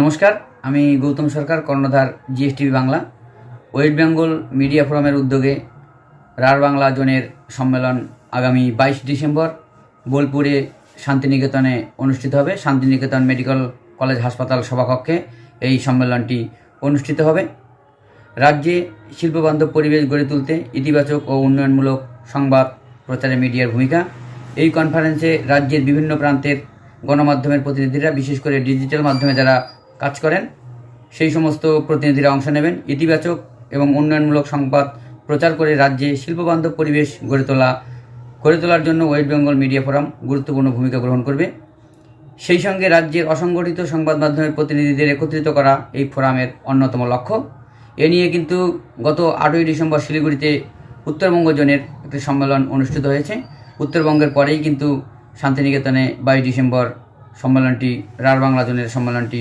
নমস্কার, আমি গৌতম সরকার, কর্ণধার GSTV Bangla. West Bengal media ফোরামের উদ্যোগে রার বাংলা জোনের সম্মেলন আগামী বাইশ ডিসেম্বর বোলপুরে শান্তিনিকেতনে অনুষ্ঠিত হবে। শান্তিনিকেতন মেডিকেল কলেজ হাসপাতাল সভাকক্ষে এই সম্মেলনটি অনুষ্ঠিত হবে। রাজ্যে শিল্পবান্ধব পরিবেশ গড়ে তুলতে ইতিবাচক ও উন্নয়নমূলক সংবাদ প্রচারে মিডিয়ার ভূমিকা। এই কনফারেন্সে রাজ্যের বিভিন্ন প্রান্তের গণমাধ্যমের প্রতিনিধিরা, বিশেষ করে ডিজিটাল মাধ্যমে যারা কাজ করেন। সেই সমস্ত প্রতিনিধিরা অংশ নেবেন। ইতিবাচক এবং উন্নয়নমূলক সংবাদ প্রচার করে রাজ্যে শিল্পবান্ধব পরিবেশ গড়ে তোলা, গড়ে তোলার জন্য ওয়েস্ট বেঙ্গল মিডিয়া ফোরাম গুরুত্বপূর্ণ ভূমিকা গ্রহণ করবে। সেই সঙ্গে রাজ্যের অসংগঠিত সংবাদ মাধ্যমের প্রতিনিধিদের একত্রিত করা এই ফোরামের অন্যতম লক্ষ্য। এ নিয়ে কিন্তু গত আটই ডিসেম্বর শিলিগুড়িতে উত্তরবঙ্গ জোনের একটি সম্মেলন অনুষ্ঠিত হয়েছে। উত্তরবঙ্গের পরেই কিন্তু শান্তিনিকেতনে বাইশ ডিসেম্বর সম্মেলনটি রার বাংলা জোনের সম্মেলনটি